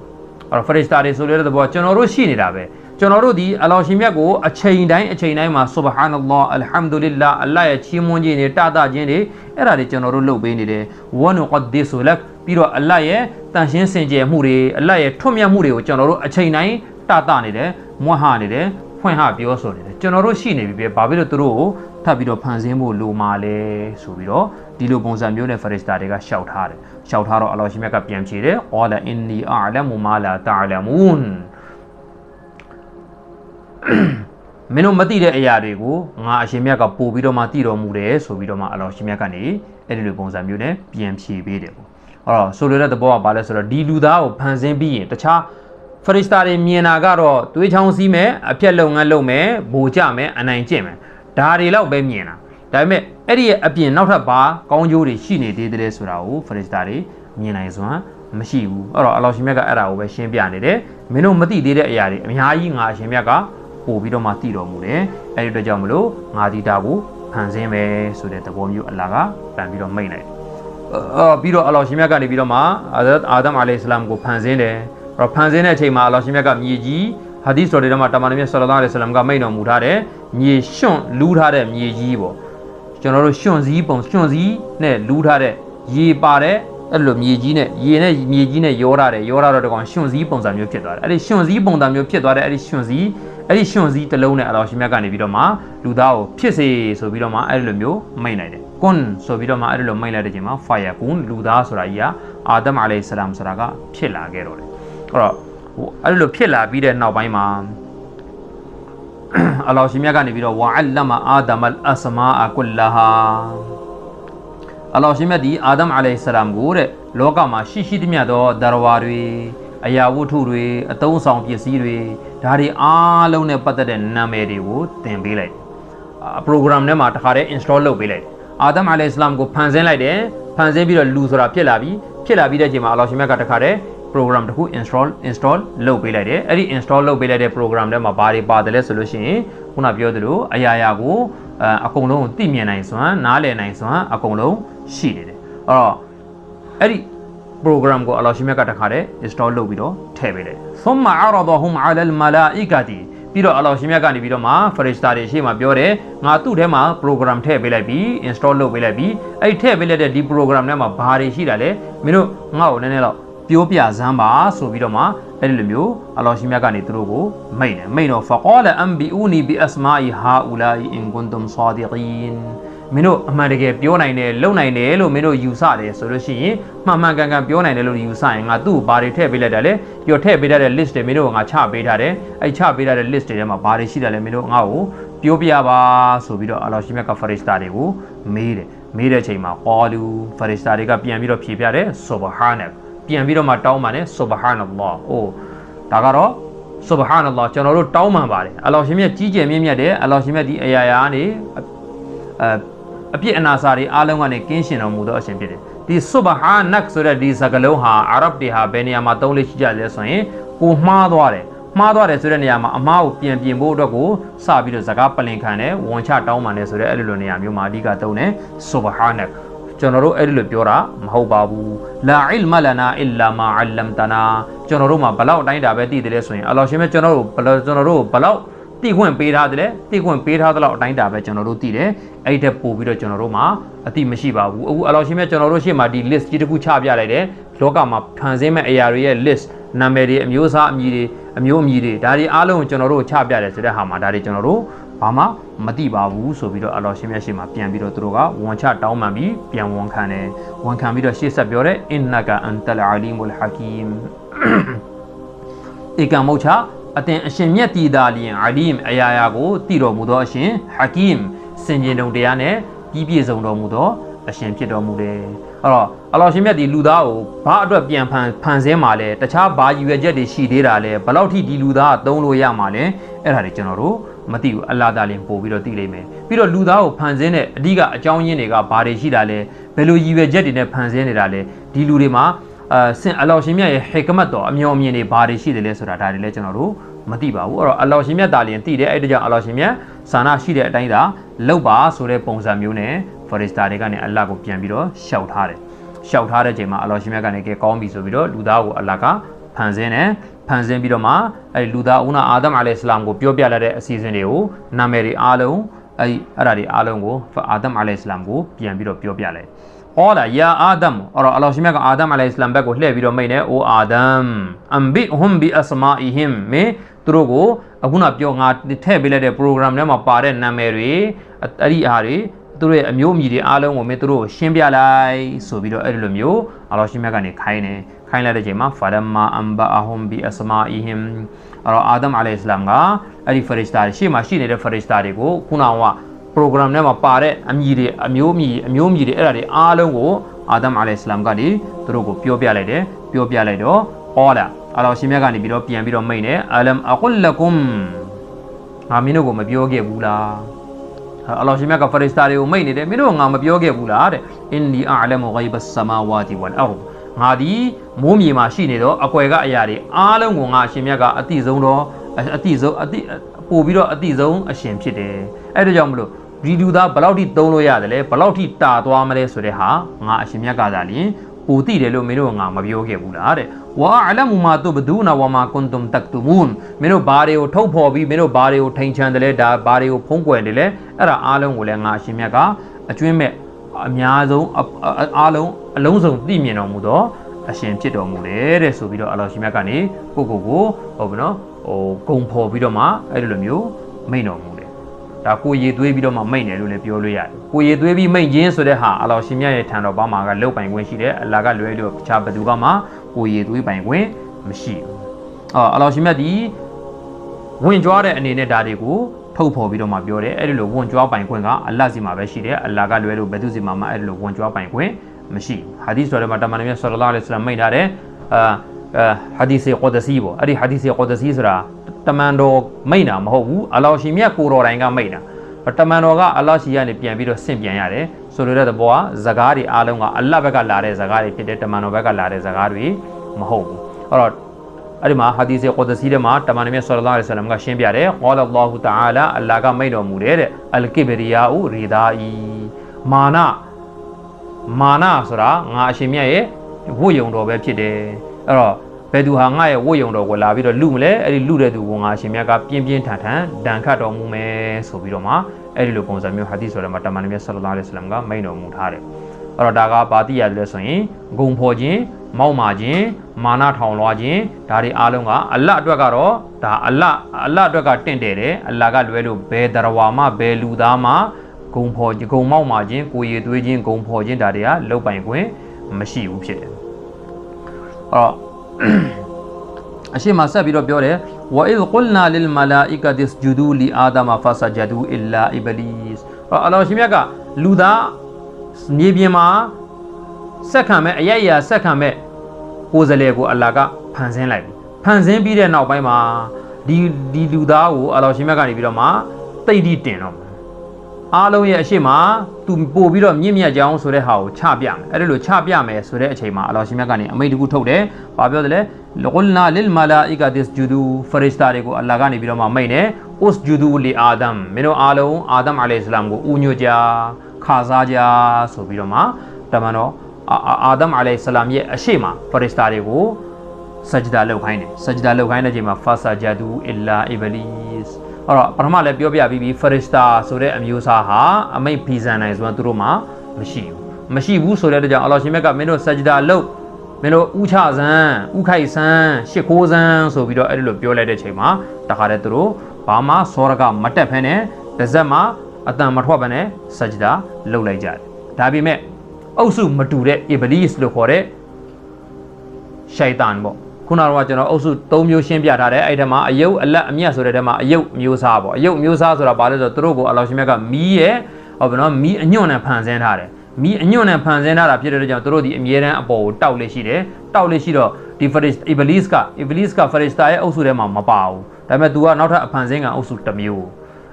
အဲ့တော့ဖရစ်စတာတွေဆိုတဲ့သဘောကျွန်တော်တို့ရှိနေတာပဲကျွန်တော်တို့ဒီအလောရှင်မြတ်ကိုအချိန်တိုင်းအချိန်တိုင်းမှာဆူဘဟာနလောအလ်ဟမ်ဒူလ illah အလ္လာဟ်ရဲ့ချီးမွမ်းခြင်းတွေတသခြင်းတွေအဲ့ဒါတွေကျွန်တော်တို့လုပ်ပေးနေတယ်ဝနူကဒ်ဒီဆူလက်ပြီးတော့အလ္လာဟ်ရဲ့တန်ရှင်းစင်ကြယ်မှုတွေအလ္လာဟ်ရဲ့ထွတ်မြတ်မှုတွေကိုကျွန်တော်တို့အချိန်တိုင်းတသနေတယ်မွတ်ဟနေတယ်ဖွင့်ဟပြောဆိုနေတယ်ကျွန်တော်တို့ရှိနေပြီပဲဘာဖြစ်လို့သူတို့ကိုထပ်ပြီးတော့ဖန်ဆင်းဖို့လိုမှာလဲဆိုပြီးတော့ ဒီလိုပုံစံမျိုးနဲ့ဖရစ်စတာတွေကရှောက်ထားတယ်ရှောက်ထားတော့အလ္လာဟ်ရှင်မြတ်ကပြန်ဖြေတယ်အော်လာအင်နီအာလမူမာလာတာလမူန်မင်းတို့မသိတဲ့အရာတွေကိုငါအရှင်မြတ်ကပို့ပြီးတော့မှသိတော်မူတယ်ဆိုပြီးတော့မှအလ္လာဟ်ရှင်မြတ်ကနေအဲ့ဒီလိုပုံစံမျိုးနဲ့ပြန်ဖြေပေးတယ်ပေါ့အဲ့တော့ဆိုလိုတဲ့သဘောကဘာလဲဆိုတော့ဒီလူသားကိုဖန်ဆင်းပြီးရင်တခြားဖရစ်စတာတွေမြင်တာကတော့တွေးချောင်းစီးမယ်အပြက်လုပ်ငန်းလုပ်မယ်ဗိုလ်ကြမယ်အနိုင်ကျင့်မယ်ဒါတွေတော့ပဲမြင်တာ ဒါပေမဲ့အဲ့ဒီရဲ့အပြင်နောက်ထပ်ဘာကောင်းကျိုးတွေရှိနေသေးတယ်ဆိုတာကိုဖရစ်စတာတွေမြင်နိုင်စွမ်းမရှိဘူးအဲ့တော့အလ္လာဟ်ရှင်မြတ်ကအဲ့ဒါကိုပဲရှင်းပြနေတယ်မင်းတို့မသိသေးတဲ့အရာတွေအများကြီးငါအရှင်မြတ်ကပို့ပြီးတော့မှသိတော်မူတယ်အဲ့ဒီအတွက်ကြောင့်မလို့ငါဒီတာကိုဖန်ဆင်းမယ်ဆိုတဲ့သဘောမျိုးအလ္လာဟ်ကပြန်ပြီးတော့မိတ်လိုက်တယ်အော်ပြီးတော့အလ္လာဟ်ရှင်မြတ်ကနေပြီးတော့မှအာဒမ်အာဒမ်အာလိုင်ဟိစလမ်ကိုဖန်ဆင်းတယ်အဲ့တော့ဖန်ဆင်းတဲ့အချိန်မှာအလ္လာဟ်ရှင်မြတ်ကမြေကြီးဟာဒီသ်တော်တွေထဲမှာတာမန်နဘီဆလ္လာလဟ်အလိုင်းဝါဆလမ်ကမိန့်တော်မူထားတဲ့မြေရွှွန့်လူးထားတဲ့မြေကြီးပေါ့ ကျွန်တော်တို့ရွှွန့်စည်းပုံရွှွန့်စည်းနဲ့လူးထားတဲ့ရေပါတဲ့အဲ့လိုမြေကြီးနဲ့ရေနဲ့မြေကြီးနဲ့ရောထားတယ်ရောထားတော့တကောင်ရွှွန့်စည်းပုံစံမျိုးဖြစ်သွားတယ်အဲ့ဒီရွှွန့်စည်းပုံစံမျိုးဖြစ်သွားတဲ့အဲ့ဒီရွှွန့်စည်းအဲ့ဒီရွှွန့်စည်းတစ်လုံးနဲ့အလောရှင်မြတ်ကနေပြီးတော့မှလူသားကိုဖြစ်စေဆိုပြီးတော့မှအဲ့ဒီလိုမျိုးမိန့်လိုက်တယ်ကွန်ဆိုပြီးတော့မှအဲ့ဒီလိုမိန့်လိုက်တဲ့ချိန်မှာ fire ကွန်လူသားဆိုတာကြီးကအာဒမ်အလိုင်ဆလမ်ဆိုတာကဖြစ်လာခဲ့တော့တယ်အဲ့တော့ဟိုအဲ့ဒီလိုဖြစ်လာပြီးတဲ့နောက်ပိုင်းမှာ အလောရှင်မြတ်ကနေပြီးတော့ဝါအလ္လမအာဒမ်အလ်အစမာအကုလ္လာဟာအလောရှင်မြတ်ဒီအာဒမ်အလိုင်ဆလမ်ကိုတဲ့လောကမှာရှိရှိသမျှသောဒရဝါတွေအရာဝတ္ထုတွေအသုံးဆောင်ပစ္စည်းတွေဒါတွေအားလုံးနဲ့ပတ်သက်တဲ့နာမည်တွေကိုသင်ပေးလိုက်အ program ထဲမှာတခါတည်း install လုပ်ပေးလိုက်အာဒမ်အလိုင်ဆလမ်ကိုဖန်ဆင်းလိုက်တယ်ဖန်ဆင်းပြီးတော့လူဆိုတာဖြစ်လာပြီဖြစ်လာပြီးတဲ့အချိန်မှာအလောရှင်မြတ်ကတခါတည်း program တခု install install လုပ်ပေးလိုက်တယ်အဲ့ဒီ install လုပ်ပေးလိုက်တဲ့ program ထဲမှာဘာတွေပါတယ်လဲဆိုလို့ရှိရင်ခုနပြောသလိုအရာရာကိုအကုန်လုံးသိမြင်နိုင်စွမ်းနားလည်နိုင်စွမ်းအကုန်လုံးရှိနေတယ်အဲ့တော့အဲ့ဒီ program ကိုအလောရှိမြတ်ကတခါတည်း install လုပ်ပြီးတော့ထည့်ပေးလိုက်။ဆုံးမအရဒဟူမ်အလလ်မလာအီကာတီပြီးတော့အလောရှိမြတ်ကနေပြီးတော့မှ farishta တွေရှေ့မှာပြောတယ်ငါသူ့ထဲမှာ program ထည့်ပေးလိုက်ပြီး install လုပ်ပေးလိုက်ပြီးအဲ့ထည့်ပေးလိုက်တဲ့ဒီ program ထဲမှာဘာတွေရှိတာလဲမင်းတို့ငါ့ကိုနည်းနည်းတော့ ပြောပြစမ်းပါဆိုပြီးတော့မှအဲ့ဒီလိုမျိုးအလောရှိမြတ်ကနေသူတို့ကိုမိတ်တယ်မိတ်တော့ faqala anbi'uni bi asma'i ha'ula'i in kuntum sadiqin မင်းတို့အမှန်တကယ်ပြောနိုင်တယ်လုံနိုင်တယ်လို့မင်းတို့ယူဆတယ်ဆိုလို့ရှိရင်မှန်မှန်ကန်ကန်ပြောနိုင်တယ်လို့ယူဆရင်ငါသူ့ကိုဘာတွေထည့်ပေးလိုက်တာလဲပြောထည့်ပေးထားတဲ့ list တွေမင်းတို့ကငါချပေးထားတယ်အဲ့ချပေးထားတဲ့ list တွေထဲမှာဘာတွေရှိတယ်လဲမင်းတို့ငါ့ကိုပြောပြပါဆိုပြီးတော့အလောရှိမြတ်ကဖရစ်တာတွေကိုမေးတယ်မေးတဲ့အချိန်မှာအော်လူဖရစ်တာတွေကပြန်ပြီးတော့ဖြေပြတယ်ဆူဘဟာနက် ပြန်ပြီးတော့မှတောင်းပန်တယ်ဆူဘဟာနလာအိုးဒါကတော့ဆူဘဟာနလာကျွန်တော်တို့တောင်းပန်ပါတယ်အလောရှင်မြတ်ကြီးကျယ်မြင့်မြတ်တယ်အလောရှင်မြတ်ဒီအရာရာကနေအဲအပြစ်အနာစာတွေအားလုံးကနေကင်းရှင်တော်မူသောအရှင်ဖြစ်တယ်ဒီဆူဘဟာနက်ဆိုတဲ့ဒီစကားလုံးဟာအာရဗ်တွေဟာဘယ်နေရာမှာသုံးလို့ရှိကြလဲဆိုရင်ကိုမှားသွားတယ်မှားသွားတယ်ဆိုတဲ့နေရာမှာအမားကိုပြန်ပြင်ဖို့အတွက်ကိုစပြီးတော့စကားပလင်ခံတယ်ဝန်ချတောင်းပန်တယ်ဆိုတဲ့အဲ့လိုလိုနေရာမျိုးမှာအဓိကသုံးတယ်ဆူဘဟာန က်ကျွန်တော်တို့အဲ့ဒီလိုပြောတာမဟုတ်ပါဘူးလာအီလ်မလနာအီလာမာအလမ်တနာကျွန်တော်တို့မှာဘလောက်အတိုင်းတာပဲတည်တယ်လဲဆိုရင်အလ္လာဟ်ရှင်ပဲကျွန်တော်တို့ဘလောက်ကျွန်တော်တို့ဘလောက်တည်ခွင့်ပေးထားတယ်လေတည်ခွင့်ပေးထားသလောက်အတိုင်းတာပဲကျွန်တော်တို့တည်တယ်အဲ့ဒီတက်ပို့ပြီးတော့ကျွန်တော်တို့မှာအတိမရှိပါဘူးအခုအလ္လာဟ်ရှင်ပဲကျွန်တော်တို့ရှေ့မှာဒီ list ကြီးတစ်ခုချပြလိုက်တယ်လောကမှာဖန်ဆင်းမဲ့အရာတွေရဲ့ list နာမည်တွေအမျိုးအစားအမည်တွေအမျိုးအမည်တွေဒါတွေအားလုံးကိုကျွန်တော်တို့ချပြတယ်ဆိုတဲ့ဟာမှာဒါတွေကျွန်တော်တို့ ဘာမှမသိပါဘူးဆိုပြီးတော့အလ္လာဟ်ရှင်မြတ်ရှေ့မှာပြန်ပြီးတော့သူတို့ကဝန်ချတောင်းပန်ပြီးပြန်ဝန်ခံတယ်ဝန်ခံပြီးတော့ရှေ့ဆက်ပြောတယ်အင်နကအန်တလအလီမူလ်ဟာကီမ်ဧကံမုတ်ချအတင်အရှင်မြတ်တည်တာလျင်အလီမ်အရာရာကိုတည်တော်မူသောအရှင်ဟာကီမ်စင်ကြင်တုံတရားနဲ့ပြီးပြည့်စုံတော်မူသောအရှင်ဖြစ်တော်မူတယ်အဲ့တော့အလ္လာဟ်ရှင်မြတ်ဒီလူသားကိုဘာအတွက်ပြန်ဖန်ဖန်ဆင်းมาလဲတခြားဘာရည်ရွယ်ချက်တွေရှိသေးတာလဲဘယ်လောက်ထိဒီလူသားကသုံးလို့ရမှာလဲအဲ့ဒါတွေကျွန်တော်တို့ မသိဘူးအလ္လာဟ်တာလင်ပို့ပြီးတော့သိလိမ့်မယ်ပြီးတော့လူသားကိုဖန်ဆင်းတဲ့အဓိကအကြောင်းရင်းတွေကဘာတွေရှိတာလဲဘယ်လိုရည်ရွယ်ချက်တွေနဲ့ဖန်ဆင်းနေတာလဲဒီလူတွေမှာအာဆင်အလ္လာဟ်ရှင်မြတ်ရဲ့ဟေကမတ်တော်အမျှော်အမြင်တွေဘာတွေရှိတယ်လဲဆိုတာဒါတွေလည်းကျွန်တော်တို့မသိပါဘူးအဲ့တော့အလ္လာဟ်ရှင်မြတ်တာလင်သိတယ်အဲ့ဒါကြောင့်အလ္လာဟ်ရှင်မြတ်ဆန္ဒရှိတဲ့အတိုင်းသာလောက်ပါဆိုတဲ့ပုံစံမျိုးနဲ့ဖရစ်တာတွေကနေအလ္လာဟ်ကိုပြန်ပြီးတော့ရှောက်ထားတယ်ရှောက်ထားတဲ့ချိန်မှာအလ္လာဟ်ရှင်မြတ်ကနေကဲကောင်းပြီဆိုပြီးတော့လူသားကိုအလ္လာဟ်ကဖန်ဆင်းတယ် ဖန်ဆင်းပြီးတော့မှအဲ့ဒီလူသားဦးနာအာဒမ်အလိုင်စလမ်ကိုပြောပြလာတဲ့အစီအစဉ်တွေကိုနာမည်တွေအားလုံးအဲ့ဒီအဲ့ဒါတွေအားလုံးကိုအာဒမ်အလိုင်စလမ်ကိုပြန်ပြီးတော့ပြောပြလိုက်ဟောလာယာအာဒမ်အဲ့တော့အလ္လာဟ်ရှင်မြတ်ကအာဒမ်အလိုင်စလမ်ဘက်ကိုလှည့်ပြီးတော့မိတ်နေအိုအာဒမ်အမ်ဘီဟွမ်ဘီအစမာအီဟင်မေသူတို့ကိုအခုနပြောငါထည့်ပေးလိုက်တဲ့ program ထဲမှာပါတဲ့နာမည်တွေအဲ့ဒီအားတွေသူတို့ရဲ့အမျိုးအမည်တွေအားလုံးကိုမင်းတို့ကိုရှင်းပြလိုက်ဆိုပြီးတော့အဲ့ဒီလိုမျိုးအလ္လာဟ်ရှင်မြတ်ကနေခိုင်းတယ် ခိုင်းလိုက်တဲ့ချိန်မှာဖာလမ်မာအမ်ဘာအဟွမ်ဘီအစမာအီဟင်အဲ့တော့အာဒမ်အလိုင်စလမ်ကအဲ့ဒီဖရစ်တာတွေရှေ့မှာရှိနေတဲ့ဖရစ်တာတွေကိုခုနက program ထဲမှာပါတဲ့အမည်တွေအမျိုးအမည်အမျိုးအမည်တွေအဲ့ဒါတွေအားလုံးကိုအာဒမ်အလိုင်စလမ်ကဒီသူတို့ကိုပြောပြလိုက်တယ်ပြောပြလိုက်တော့အော်လာအလ္လာဟ်ရှင်မြတ်ကနေပြီးတော့ပြန်ပြီးတော့မိတ်နေအလမ်အကုလလကုမ်ငါမင်းတို့ကိုမပြောခဲ့ဘူးလားအလ္လာဟ်ရှင်မြတ်ကဖရစ်တာတွေကိုမိတ်နေတယ်မင်းတို့ငါမပြောခဲ့ဘူးလားတဲ့အင်နီအလမ်ဂိဘ်ဆမာဝါတီဝလ်အာ ရ်ငါဒီမိုးမြေမှာရှိနေတော့အကွယ်ကအရာတွေအားလုံးကိုငါအရှင်မြတ်ကအတိဆုံးတော့အတိဆုံးအတိပို့ပြီးတော့အတိဆုံးအရှင်ဖြစ်တယ်အဲ့ဒါကြောင့်မလို့ဒီလူသားဘယ်လောက်ထိသုံးလို့ရတယ်လဲဘယ်လောက်ထိတာသွားမလဲဆိုတဲ့ဟာငါအရှင်မြတ်ကသာလျင်ပိုသိတယ်လို့မင်းတို့ကငါမပြောခဲ့ဘူးလားတဲ့ဝါအလမူမာတုဘဒူနာဝမာကွန်တုမ်တက်တူမွန်မင်းတို့ဘာတွေကိုထုတ်ဖော်ပြီးမင်းတို့ဘာတွေကိုထိန်ချန်တယ်လဲဒါဘာတွေကိုဖုံးကွယ်တယ်လဲအဲ့ဒါအားလုံးကိုလည်းငါအရှင်မြတ်ကအကျွင်းမဲ့အများဆုံးအအအားလုံး အလုံးစုံသိမြင်တော်မူသောအရှင်ဖြစ်တော်မူတယ်တဲ့ဆိုပြီးတော့အလ္လာဟ်ရှင်မြတ်ကနေကိုကိုကိုဟုတ်ပြီနော်ဟိုဂုံဖော်ပြီးတော့မှအဲ့ဒီလိုမျိုးမိန်တော်မူတယ်ဒါကိုရည်သွေးပြီးတော့မှမိတ်တယ်လို့လည်းပြောလို့ရတယ်။ကိုရည်သွေးပြီးမိတ်ခြင်းဆိုတဲ့ဟာအလောရှင်မြတ်ရဲ့ထံတော်ဘာမှာကလုတ်ပိုင်ခွင့်ရှိတယ်။အလာကလွဲလို့တခြားဘသူကမှကိုရည်သွေးပိုင်ခွင့်မရှိဘူး။အော်အလောရှင်မြတ်ဒီဝင်ကြွားတဲ့အနေနဲ့ဒါတွေကိုထုတ်ဖော်ပြီးတော့မှပြောတယ်။အဲ့ဒီလိုဝင်ကြွားပိုင်ခွင့်ကအလ္လာဟ်စီမှာပဲရှိတယ်။အလာကလွဲလို့ဘယ်သူစီမှာမှအဲ့ဒီလိုဝင်ကြွားပိုင်ခွင့် မရှိဘူး။ဟာဒီသ်ဆိုတဲ့မှာတမန်တော်မြတ်ဆလ္လာလဟ်အလိုင်းဝါဆလမ်မိတ်ထားတယ်။အာအာဟာဒီစီကူဒစီပေါ့အဲ့ဒီဟာဒီစီကူဒစီဆိုတာတမန်တော်မိတ်တာမဟုတ်ဘူးအလောရှင်မြတ်ကိုတော်တိုင်ကမိတ်တာတမန်တော်ကအလောရှိကနေပြန်ပြီးတော့ဆင့်ပြန်ရတယ်ဆိုလိုတဲ့သဘောကဇကားတွေအားလုံးကအလ္လာဟ်ဘက်ကလာတဲ့ဇကားတွေဖြစ်တဲ့တမန်တော်ဘက်ကလာတဲ့ဇကားတွေမဟုတ်ဘူးအဲ့တော့အဲ့ဒီမှာဟာဒီစီကူဒစီထဲမှာတမန်တော်မြတ်ဆလ္လာလဟ်အလိုင်းဝါဆလမ်ကရှင်းပြတယ်ကောလလောဟူတအာလာအလ္လာဟ်ကမိတ်တော်မူတယ်တဲ့အလ်ကိဘရီယာဥရီဒါအီမာန မာနဆိုတာငါအရှင်မြတ်ရဲ့ဝတ်ယုံတော်ပဲဖြစ်တယ်အဲ့တော့ဘယ်သူဟာငါရဲ့ဝတ်ယုံတော်ကိုလာပြီးတော့လူမလဲအဲ့ဒီလူတဲ့သူကငါအရှင်မြတ်ကပြင်းပြင်းထန်ထန်ဒဏ်ခတ်တော်မူမယ်ဆိုပြီးတော့မှအဲ့ဒီလိုပုံစံမျိုးဟာဒီဆိုတော့မှတမန်တော်မြတ်ဆလ္လာလဟ်အလိုင်းဝါဆလမ်ကမိန့်တော်မူထားတယ်အဲ့တော့ဒါကဘာတိရလဲဆိုရင်ဂုံဖော်ခြင်းမောက်မာခြင်းမာနထောင်လွှားခြင်းဒါတွေအားလုံးကအလ္လာဟ်အတွက်ကတော့ဒါအလ္လာဟ်အလ္လာဟ်အတွက်ကတင့်တယ်တယ်အလ္လာဟ်ကလွဲလို့ဘယ်တရဝါမှဘယ်လူသားမှ ဂုံဖော်ဂုံမောက်မာခြင်းကိုရည်သွေးခြင်းဂုံဖော်ခြင်းဒါတွေကလုတ်ပိုင်ခွင့်မရှိဘူးဖြစ်တယ်အဲ့တော့အရှိမဆက်ပြီးတော့ပြောတယ်ဝအစ်ကုလနာလလ်မလာအီကတ်စ်ဂျူဒူလီအာဒမဖာဆဂျဒူအီလာအီဘလီစ်အလ္လာဟ်ရှင်မြတ်ကလူသားမြေပြင်မှာဆက်ခံမဲ့အယက်အရာဆက်ခံမဲ့ကိုယ်စလဲကိုအလ္လာဟ်ကဖန်ဆင်းလိုက်ပြီဖန်ဆင်းပြီးတဲ့နောက်ပိုင်းမှာဒီဒီလူသားကိုအလ္လာဟ်ရှင်မြတ်ကနေပြီးတော့မှတိတ်တိတင်တော့မယ် အားလုံးရဲ့အရှိမသူပို့ပြီးတော့မြင့်မြတ်ကြောင်းဆိုတဲ့ဟာကိုချပြမယ်အဲ့ဒါလိုချပြမယ်ဆိုတဲ့အချိန်မှာအလ္လာဟ်ရှင်မြတ်ကနေအမိန့်တစ်ခုထုတ်တယ်။ဘာပြောတယ်လဲလကုလနာလလ်မလာအီကဒစ်ဂျူဒူဖရစ်တာတွေကိုအလ္လာဟ်ကနေပြီးတော့မှမိန့်တယ်။ဥစဂျူဒူလီအာဒမ်မင်းတို့အားလုံးအာဒမ်အလိုင်ဟိစလမ်ကိုဦးညွတ်ကြခါစားကြဆိုပြီးတော့မှတမန်တော်အာဒမ်အလိုင်ဟိစလမ်ရဲ့အရှိမဖရစ်တာတွေကိုစဂျဒါလုပ်ခိုင်းတယ်စဂျဒါလုပ်ခိုင်းတဲ့ချိန်မှာဖာဆာဂျာဒူအီလာအီဘလီစ် အဲ့တော့ပထမလည်းပြောပြပြီးပြီဖရစ်တာဆိုတဲ့အမျိုးအစားဟာအမိတ်ဖီဇန်နိုင်ဆိုတာသူတို့မှာမရှိဘူးမရှိဘူးဆိုတဲ့အတွက်ကြောင့်အလ္လာဟ်ရှင်မြတ်ကမင်းတို့စဂျဒါလုပ်မင်းတို့ဥချဇန်ဥခိုက်ဆန်ရှစ်ခိုးဆန်ဆိုပြီးတော့အဲ့ဒီလိုပြောလိုက်တဲ့ချိန်မှာတခါတည်းသူတို့ဘာမှစောရကမတက်ဖဲနဲ့တစ်စက်မှာအတန်မထွက်ဘဲနဲ့စဂျဒါလုပ်လိုက်ကြတယ်ဒါပေမဲ့အုပ်စုမတူတဲ့အီဘလီစ်လို့ခေါ်တဲ့ရှိုက်တန်ပေါ့ ခုနကတော့ကျွန်တော်အုပ်စု၃မျိုးရှင်းပြထားတယ်အဲ့ဒီမှာအယုတ်အလက်အမျက်ဆိုတဲ့ထဲမှာအယုတ်မျိုးစားပေါ့အယုတ်မျိုးစားဆိုတာဘာလဲဆိုတော့သူတို့ကိုအလောရှင်မြတ်ကမီးရဲ့ဟုတ်ပါနော်မီးအညွန့်နဲ့ဖန်ဆင်းထားတယ်မီးအညွန့်နဲ့ဖန်ဆင်းထားတာဖြစ်တဲ့အတွက်ကြောင့်သူတို့ဒီအမြဲတမ်းအပေါ်ကိုတောက်လေးရှိတယ်တောက်လေးရှိတော့ဒီဖရစ်အီဘလစ်ကအီဘလစ်ကဖရစ်တာရဲ့အုပ်စုထဲမှာမပါဘူးဒါပေမဲ့ तू ကနောက်ထပ်အဖန်ဆင်းကအုပ်စုတစ်မျိုး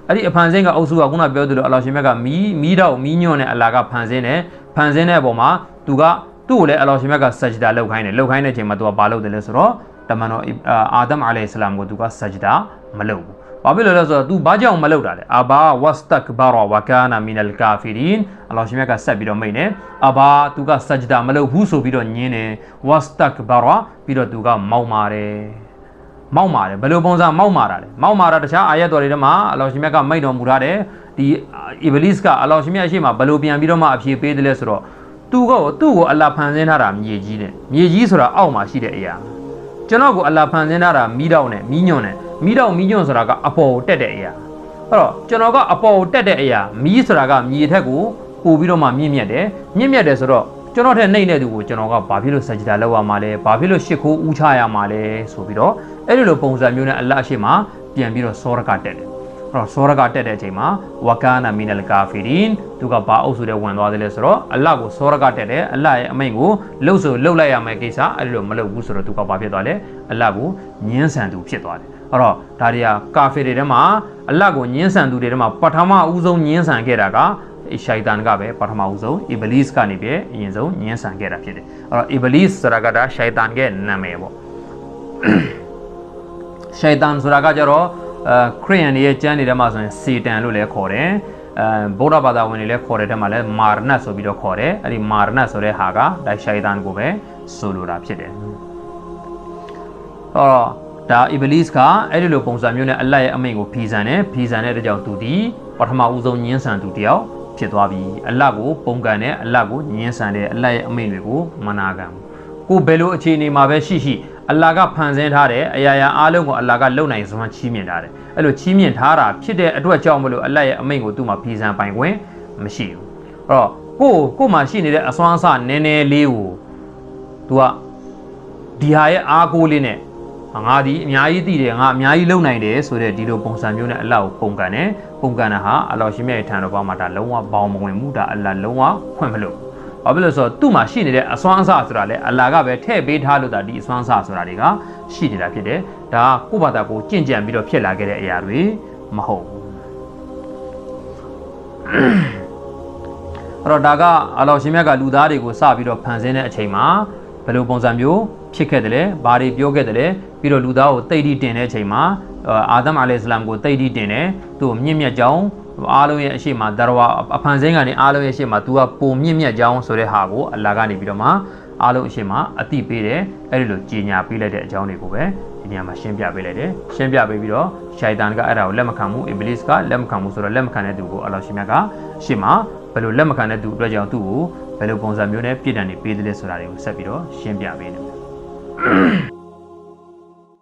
အဲ့ဒီအဖန်ဆင်းကအုပ်စုကခုနပြောသလိုအလောရှင်မြတ်ကမီးမီးတော့မီးညွန့်နဲ့အလာကဖန်ဆင်းတယ်ဖန်ဆင်းတဲ့အပေါ်မှာ तू က သူ့ကိုလည်းအလောရှင်မြတ်ကဆဂျဒါလုပ်ခိုင်းတယ်လုပ်ခိုင်းတဲ့အချိန်မှာသူကဘာလုပ်တယ်လဲဆိုတော့တမန်တော်အာဒမ်အလိုင်ဆလမ်ကိုသူကဆဂျဒါမလုပ်ဘူး။ဘာဖြစ်လို့လဲဆိုတော့ तू ဘာကြောင့်မလုပ်တာလဲ။အဘာဝစတက်ဘာရဝကာနာမီနလ်ကာဖီရင်အလောရှင်မြတ်ကဆက်ပြီးတော့မိတ်နေ။အဘာ तू ကဆဂျဒါမလုပ်ဘူးဆိုပြီးတော့ညင်းတယ်။ဝစတက်ဘာရပြီးတော့ तू ကမောက်မာတယ်။မောက်မာတယ်ဘယ်လိုပုံစံမောက်မာတာလဲ။မောက်မာတာတခြားအာယတ်တော်တွေထဲမှာအလောရှင်မြတ်ကမိတ်တော်မူထားတယ်။ဒီအီဘလစ်ကအလောရှင်မြတ်အရှိမဘယ်လိုပြန်ပြီးတော့မှအဖြေပေးတယ်လဲဆိုတော့ သူကသူ့ကိုအလ္လာဟ်ဖန်ဆင်းထားတာမြေကြီးတဲ့မြေကြီးဆိုတာအောက်မှာရှိတဲ့အရာကျွန်တော်ကိုအလ္လာဟ်ဖန်ဆင်းထားတာမီးတောက်နဲ့မီးညွန့်နဲ့မီးတောက်မီးညွန့်ဆိုတာကအပေါ်ကိုတက်တဲ့အရာအဲ့တော့ကျွန်တော်ကအပေါ်ကိုတက်တဲ့အရာမီးဆိုတာကမြေထက်ကိုပို့ပြီးတော့မှမြင့်မြတ်တယ်မြင့်မြတ်တယ်ဆိုတော့ကျွန်တော်ထက်နှိမ့်တဲ့သူကိုကျွန်တော်ကဘာဖြစ်လို့စัจ जा လောက်ရမှာလဲဘာဖြစ်လို့ရှစ်ခိုးဥချရမှာလဲဆိုပြီးတော့အဲ့ဒီလိုပုံစံမျိုးနဲ့အလ္လာဟ်အရှိမပြန်ပြီးတော့စောရကတက်တယ်အဲ့ တော့စောရကတက်တဲ့အချိန်မှာဝကာနာမီနလ်ကာဖီရင်သူကဘာအုပ်စုတဲ့ဝင်သွားတယ်လဲဆိုတော့အလ္လာဟ်ကိုစောရကတက်တယ်အလ္လာဟ်ရဲ့အမိန့်ကိုလှုပ်ဆိုလှုပ်လိုက်ရမယ်ကိစ္စအဲ့ဒီလိုမလုပ်ဘူးဆိုတော့သူကဘာဖြစ်သွားလဲအလ္လာဟ်ကိုညှင်းဆန်သူဖြစ်သွားတယ်အဲ့တော့ဒါတွေကကာဖီတွေထဲမှာအလ္လာဟ်ကိုညှင်းဆန်သူတွေထဲမှာပထမအဦးဆုံးညှင်းဆန်ခဲ့တာကရှိုက်တန်ကပဲပထမဦးဆုံးအီဘလစ်ကနေပဲအရင်ဆုံးညှင်းဆန်ခဲ့တာဖြစ်တယ်အဲ့တော့အီဘလစ်ဆိုတာကဒါရှိုက်တန်ရဲ့နာမည်ပေါ့ရှိုက်တန်ဆိုတာကကြတော့ အဲခရိယန်တွေရဲ့ကျမ်းတွေထဲမှာဆိုရင်စေတန်လို့လည်းခေါ်တယ်အဲဗုဒ္ဓဘာသာဝင်တွေလည်းခေါ်တဲ့ထဲမှာလည်းမာရဏတ်ဆိုပြီးတော့ခေါ်တယ်အဲ့ဒီမာရဏတ်ဆိုတဲ့ဟာကဒါရှိုင်တန်ကိုပဲဆိုလိုတာဖြစ်တယ်အော်ဒါအီဘလစ်ကအဲ့ဒီလိုပုံစံမျိုးနဲ့အလတ်ရဲ့အမိန့်ကိုဖီဆန်တယ်ဖီဆန်တဲ့အတွက်ကြောင့်သူဒီပထမဦးဆုံးညှင်းဆန်သူတယောက်ဖြစ်သွားပြီအလတ်ကိုပုံကန်တယ်အလတ်ကိုညှင်းဆန်တယ်အလတ်ရဲ့အမိန့်တွေကိုမနာခံဘူးကိုဘယ်လိုအခြေအနေမှာပဲရှိရှိ အလ္လာဟ်ကဖန်ဆင်းထားတယ်အရာရာအားလုံးကိုအလ္လာဟ်ကလုံနိုင်စွမ်းချီးမြှင့်ထားတယ်အဲ့လိုချီးမြှင့်ထားတာဖြစ်တဲ့အတွက်ကြောင့်မလို့အလ္လာဟ်ရဲ့အမိန့်ကိုသူ့မှာဖီဆန်ပိုင်ခွင့်မရှိဘူးအဲ့တော့ကိုကို့မှာရှိနေတဲ့အစွမ်းအစနည်းနည်းလေးကို तू ကဒီဟာရဲ့အားကိုးလေးနဲ့ငါဒီအများကြီးသိတယ်ငါအများကြီးလုံနိုင်တယ်ဆိုတဲ့ဒီလိုပုံစံမျိုးနဲ့အလ္လာဟ်ကိုပုံကန်တယ်ပုံကန်တာဟာအလ္လာဟ်ရှင်မြတ်ရဲ့ထံတော်ဘောမှာဒါလုံးဝပေါင်းမဝင်ဘူးဒါအလ္လာဟ်လုံးဝခွင့်မလို့ ဘာဖြစ်လို့လဲဆိုတော့သူ့မှာရှိနေတဲ့အစွမ်းအစဆိုတာလေအလ္လာဟ်ကပဲထည့်ပေးထားလို့ဒါဒီအစွမ်းအစဆိုတာတွေကရှိနေတာဖြစ်တယ်ဒါကကိုယ့်ဘာသာကိုကြင့်ကြံပြီးတော့ဖြစ်လာခဲ့တဲ့အရာတွေမဟုတ်ဘူးအဲ့တော့ဒါကအလ္လာဟ်ရှင်မြတ်ကလူသားတွေကိုစပြီးတော့ဖန်ဆင်းတဲ့အချိန်မှာဘယ်လိုပုံစံမျိုးဖြစ်ခဲ့တယ်လဲဘာတွေပြောခဲ့တယ်လဲပြီးတော့လူသားကိုတိတ်တိတင်တဲ့အချိန်မှာအာဒမ်အလိုင်စလမ်ကိုတိတ်တိတင်တယ်သူ့ကိုမြင့်မြတ်ကြောင်း အားလုံးရဲ့အရှိမဒရဝအဖန်ဆင်းကနေအားလုံးရဲ့အရှိမ तू ကပုံမြင့်မြတ်ကြောင်းဆိုတဲ့ဟာကိုအလ္လာဟ်ကနေပြီးတော့မှအားလုံးအရှိမအတိပေးတယ်အဲ့ဒီလိုကြီးညာပေးလိုက်တဲ့အကြောင်းတွေကိုပဲဒီနေရာမှာရှင်းပြပေးလိုက်တယ်ရှင်းပြပေးပြီးတော့ရှိုင်တန်ကအဲ့ဒါကိုလက်မခံဘူးအီဘလစ်ကလက်မခံဘူးဆိုတော့လက်မခံတဲ့သူကိုအလ္လာဟ်ရှင်မြတ်ကအရှိမဘယ်လိုလက်မခံတဲ့သူအတွက်ကြောင့်သူ့ကိုဘယ်လိုပုံစံမျိုးနဲ့ပြည်တံနေပေးတယ်လဲဆိုတာတွေကိုဆက်ပြီးတော့ရှင်းပြပေးနေတယ်